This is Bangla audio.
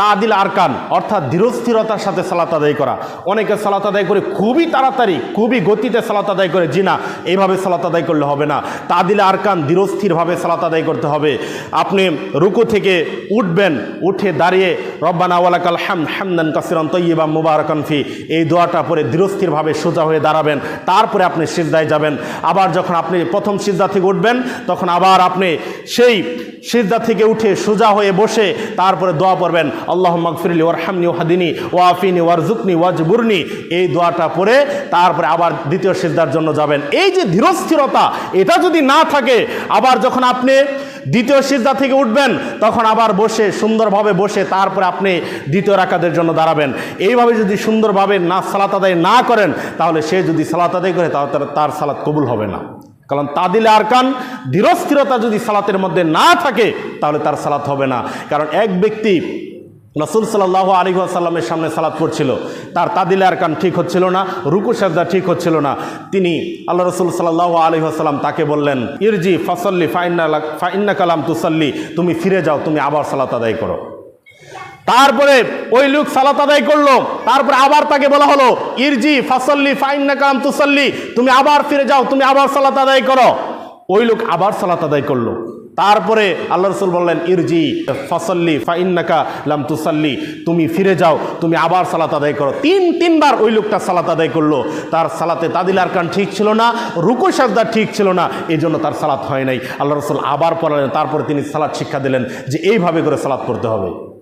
তাদিল আরকান, অর্থাৎ ধীরস্থিরতার সাথে সালাত আদায় করা। অনেকে সালাত আদায় করে খুবই তাড়াতাড়ি, খুবই গতিতে সালাত আদায় করে, জি না, এইভাবে সালাত আদায় করলে হবে না। তাদিল আরকান ধীরস্থিরভাবে সালাত আদায় করতে হবে। আপনি রুকু থেকে উঠবেন, উঠে দাঁড়িয়ে, রব্বানা ওয়ালাকাল হাম হামদান কাসিরান তৈবা মুবারকান ফি এই দোয়াটা পরে ধীরস্থিরভাবে সোজা হয়ে দাঁড়াবেন। তারপরে আপনি সিজদায় যাবেন। আবার যখন আপনি প্রথম সিজদা থেকে উঠবেন, তখন আবার আপনি সেই সিজদা থেকে উঠে সোজা হয়ে বসে তারপরে দোয়া পড়বেন। আল্লাহ মগফিরলি ওর হামনি ওয়াদিনী ওয়াফিনি ওয়ারজুকনি ওয়াজবুরনি। এই দোয়াটা পড়ে তারপরে আবার দ্বিতীয় সিজদার জন্য যাবেন। এই যে ধীরস্থিরতা, এটা যদি না থাকে, আবার যখন আপনি দ্বিতীয় সিজদা থেকে উঠবেন, তখন আবার বসে, সুন্দরভাবে বসে তারপরে আপনি দ্বিতীয় রাকাতের জন্য দাঁড়াবেন। এইভাবে যদি সুন্দরভাবে না সালাত আদায় না করেন, তাহলে সে যদি সালাত আদায় করে, তাহলে তার- সালাত কবুল হবে না। কারণ তাদিলে আরকান ধীরস্থিরতা যদি সালাতের মধ্যে না থাকে, তাহলে তার সালাত হবে না। কারণ এক ব্যক্তি রসুল সাল্লাহ আলী আসাল্লামের সামনে সালাত পড়ছিল। তার তাদিলে আর কান ঠিক হচ্ছিল না, রুকু সাজদা ঠিক হচ্ছিল না। তিনি আল্লাহ রসুল সাল্লাহ আলী আসাল্লাম তাকে বললেন, ইরজি, ফসল্লি, ফাইন্না ফাইন্না কালাম তুসাল্লি, তুমি ফিরে যাও, তুমি আবার সালাত আদায় করো। তারপরে ওই লোক সালাত আদায় করল, তারপরে আবার তাকে বলা হলো, ইরজি, ফাসল্লি ফাইন্না কালাম তুসাল্লি, তুমি আবার ফিরে যাও, তুমি আবার সালাত আদায় করো। ওই লোক আবার সালাত আদায় করল। তারপরে আল্লাহ রসুল বললেন, ইরজি, ফসল্লি, ফাইন্নাকা লাম তুসাল্লি। তুমি ফিরে যাও, তুমি আবার সালাত আদায় করো। তিন, তিনবার ওই লোকটা সালাত আদায় করল। তার সালাতে তাদিল আরকান ঠিক ছিল না, রুকু সাজদা ঠিক ছিল না এই জন্য তার সালাত হয় নাই। আল্লাহ রসুল আবার পড়ালেন, তারপরে তিনি সালাত শিক্ষা দিলেন যে, এইভাবে করে সালাত করতে হবে।